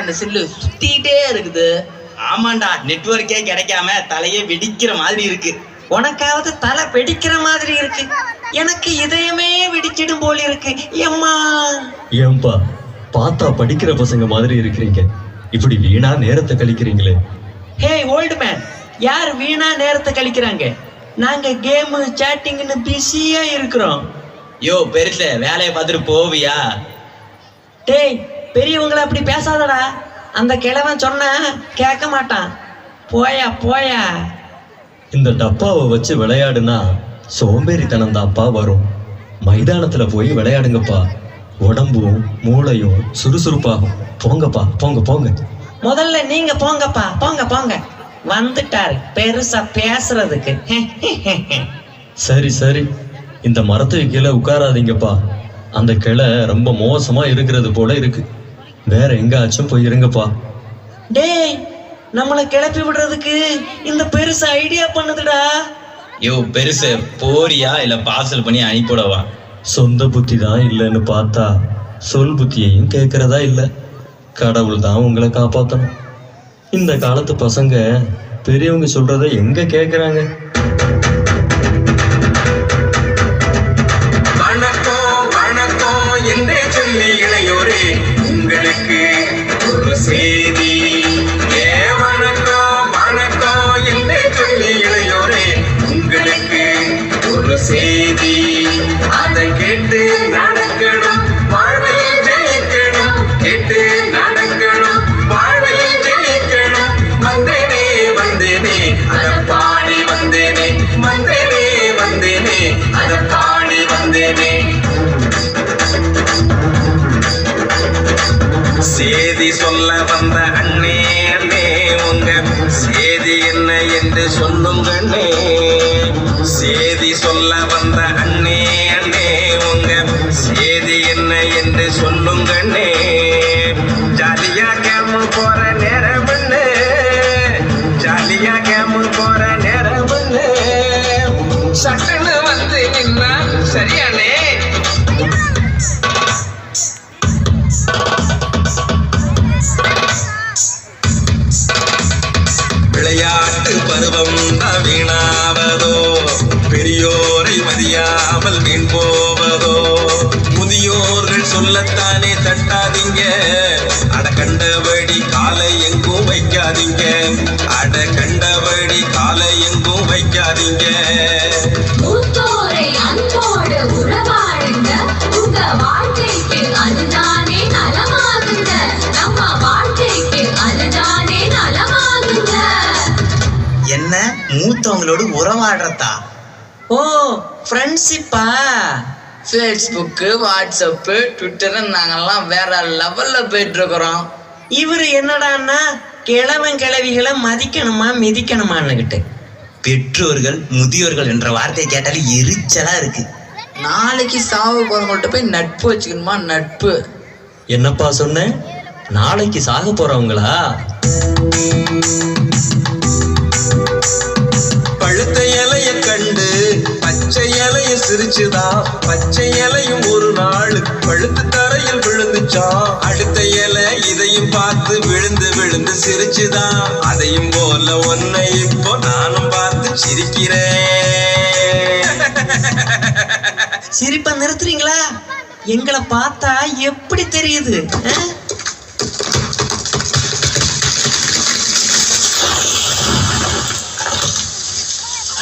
இந்த செல்லு சுத்திட்டே இருக்குது. ஆமாண்டா நெட்வொர்க்கே கிடைக்காம தலையே வெடிக்கிற மாதிரி இருக்கு. உனக்காவது தலை வெடிக்கிற மாதிரி இருக்கு. எனக்கு இதயமே வெடிச்சிடும் போல இருக்கு. எம்மா. ஏன்பா பார்த்தா படிக்கிற பசங்க மாதிரி இருக்கிறீங்க. இப்படி வீணா நேரத்தை கழிக்கிறீங்களே. ஹே ஓல்டு மேன் யார் வீணா நேரத்தை கழிக்கிறாங்க? நாங்க கேமு சேட்டிங்னு பிஸியா இருக்கிறோம். யோ பெருசு வேலையை பார்த்துட்டு போவியா? டேய் பெரியவங்கள அப்படி பேசாதடா. அந்த கிழவன் சொன்னா கேட்க மாட்டான். போயா போயா. இந்த டப்பாவை வச்சு விளையாடுனா சோம்பேறித்தனம் தான்ப்பா வரும். மைதானத்துல போய் விளையாடுங்கப்பா. உடம்பும் மூளையும் சுறுசுறுப்பாகும். போங்கப்பா போங்க போங்க. முதல்ல நீங்க போங்கப்பா போங்க போங்க. வந்துட்டாரு. பெருசா பேசுறதுக்கு. சரி சரி. இந்த மரத்துக்கு கீழே உட்காராதீங்கப்பா. அந்த கிளை ரொம்ப மோசமா இருக்கிறது போல இருக்கு. வேற எங்காச்சும் போய் இருங்கப்பா. டேய் நம்மளை கிளப்பி விடுறதுக்கு இந்த பெருசு ஐடியா பண்ணுதுடா. யோ பெருசு போறியா? இல்ல பார்சல் பண்ணி அனுப்பிவிடவா? சொந்த புத்தி தான் இல்லைன்னு பார்த்தா சொல் புத்தியையும் கேட்கறதா இல்லை. கடவுள் தான் உங்களை காப்பாத்தணும். இந்த காலத்து பசங்க பெரியவங்க சொல்றத எங்க கேக்குறாங்க? வணக்கம் வணக்கம் என்றே சொல்லி இளையோரே. உங்களுக்கு மதியாமல் வீண் போவதோ? முதியோர்கள் சொல்லத்தானே தட்டாதீங்க. அட கண்டபடி காலை எங்கும் வைக்காதீங்க. அட கண்டபடி காலை எங்கும் வைக்காதீங்க. என்ன? மூத்தவங்களோடு உறவாடுறதா? ஓ ஃப்ரெண்ட்ஷிப்பா ஃபேஸ்புக்கு வாட்ஸ்அப்பு ட்விட்டர் நாங்கெல்லாம் வேற லெவல்ல போயிட்டு இருக்கிறோம் இவர் என்னடான்னா கிழவன் கிழவிகளை மதிக்கணுமா மிதிக்கணுமான்னுகிட்டு. பெற்றோர்கள் முதியோர்கள் என்ற வார்த்தையை கேட்டாலே எரிச்சலா இருக்கு. நாளைக்கு சாவு போறவங்கள்ட்ட போய் நட்பு வச்சுக்கணுமா நட்பு? என்னப்பா சொன்னேன் நாளைக்கு சாக போறவங்களா? சிரிச்சுதான் பச்சை இலையும் ஒரு நாள் பழுத்து தரையில் விழுந்துச்சான் அடுத்த இலை இதையும் பார்த்து விழுந்து விழுந்து சிரிச்சுதான் அதையும் போல ஒன்னை இப்போ நானும் பார்த்து சிரிக்கிறேன். சிரிப்ப நிறுத்துறீங்களா? எங்களை பார்த்தா எப்படி தெரியுது?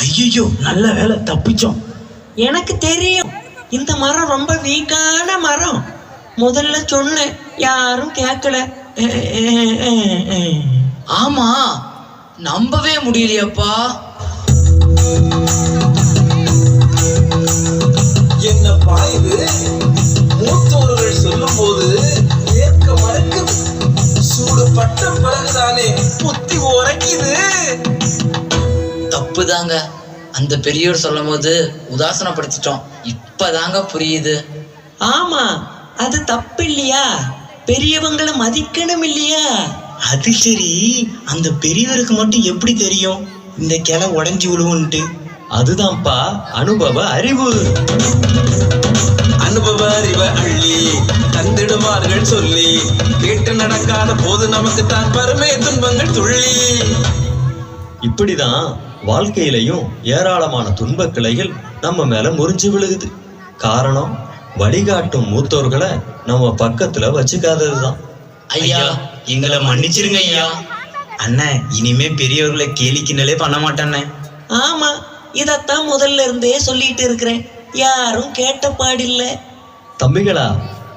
ஐயோ நல்ல வேலை தப்பிச்சோம். எனக்கு தெரியும். இந்த மரம் ரொம்ப வீக்கான மரம். முதல்ல சொன்னேன். யாரும் கேட்கல. ஆமா. நம்பவே முடியலையப்பா. என்னப்பா இது மூத்தோர்கள் சொல்லும் போது ஏற்க மறுக்குது சூடு பட்ட பிறகுதானே புத்தி உரைக்குது. தப்பு தாங்க அந்த பெரியோர் சொல்லும் போது உதாசனப்படுத்திட்டோம். இப்பதாங்க புரியுது. ஆமா அது தப்பு இல்லையா பெரியவங்களை மதிக்கணும் இல்லையா அது சரி. அந்த பெரியவருக்கு மட்டும் எப்படி தெரியும்? இந்த கிளை உடஞ்சி விழுவுன்ட்டு. அதுதான்ப்பா அனுபவ அறிவு. அனுபவ அறிவ அள்ளி தந்திடுவார்கள் சொல்லி கேட்டு நடக்காத போது நமக்கு தான் பருமே துன்பங்கள் துள்ளி. இப்படிதான் வாழ்க்கையிலையும் ஏராளமான துன்பக் கிளைகள் நம்ம மேல முறிஞ்சு விழுகுது. காரணம் வழிகாட்டும் மூத்தோர்களை நம்ம பக்கத்துல வச்சுக்காததுதான். ஐயா எங்களை மன்னிச்சிருங்க ஐயா. அண்ணன் இனிமே பெரியவர்களை கேலி கிண்டலே பண்ண மாட்டேண்ணே. ஆமா இதத்தான் முதல்ல இருந்தே சொல்லிட்டு இருக்கிறேன். யாரும் கேட்ட பாடில்ல. தம்பிகளா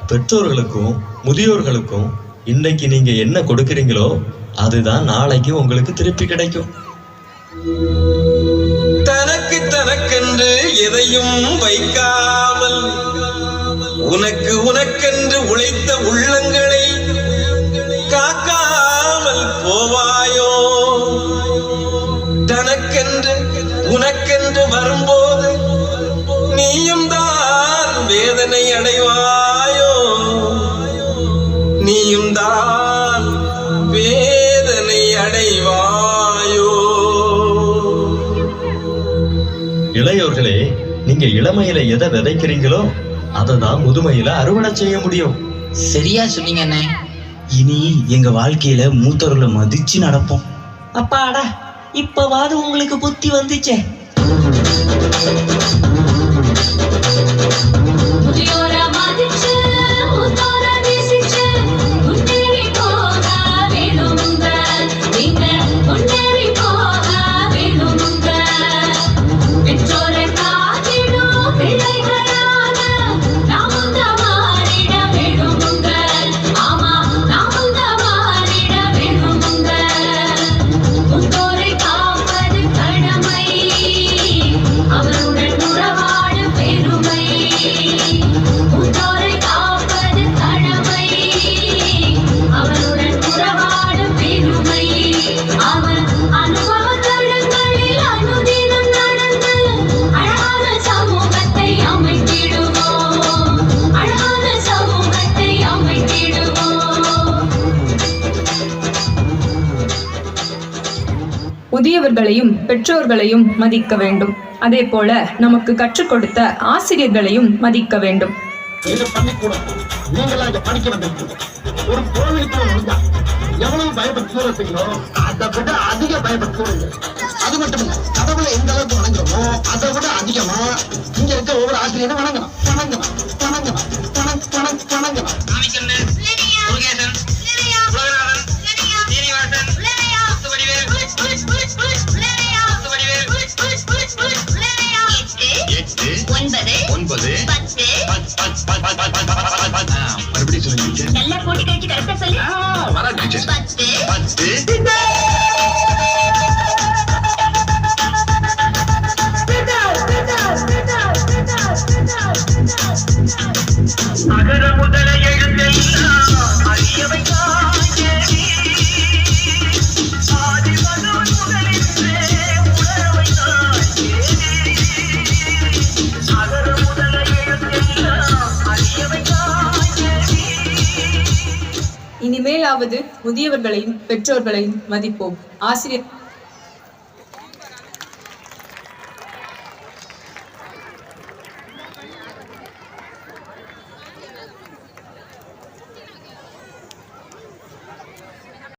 பெற்றோர்களுக்கும் முதியோர்களுக்கும் இன்னைக்கு நீங்க என்ன கொடுக்குறீங்களோ அதுதான் நாளைக்கு உங்களுக்கு திருப்பி கிடைக்கும். தனக்கு தனக்கென்று எதையும் வைக்காமல் உனக்கு உனக்கென்று உழைத்த உள்ளங்கள் நீங்க இளமையில எதை விதைக்கிறீங்களோ அதை தான் முதுமையில அறுவடை செய்ய முடியும். சரியா சொன்னீங்க அண்ணே. இனி எங்க வாழ்க்கையில மூத்தவர்களை மதிச்சு நடப்போம். அப்பாடா இப்பவாது உங்களுக்கு புத்தி வந்துச்சே. முதியவர்களையும் பெற்றோர்களையும் மதிக்க வேண்டும். அதே போல நமக்கு கற்றுக் கொடுத்த ஆசிரியர்களையும் மதிக்க வேண்டும். நீங்களா ஒரு எவ்வளவு பயப்பட்டு அதை விட அதிக அது மட்டும் இல்ல கடவுளை எந்த அளவுக்கு வணங்குறோமோ அதை விட அதிகமா இங்க இருக்க ஒவ்வொரு ஆசிரியரும் வணங்கணும் மறுபடியும் சொல்லுங்க நல்லா கூட்டி கழிச்சு கரெக்டா சொல்லு. வரா டீச்சர். இனிமேலாவது முதியவர்களையும் பெற்றோர்களையும் மதிப்போம். ஆசிரியர்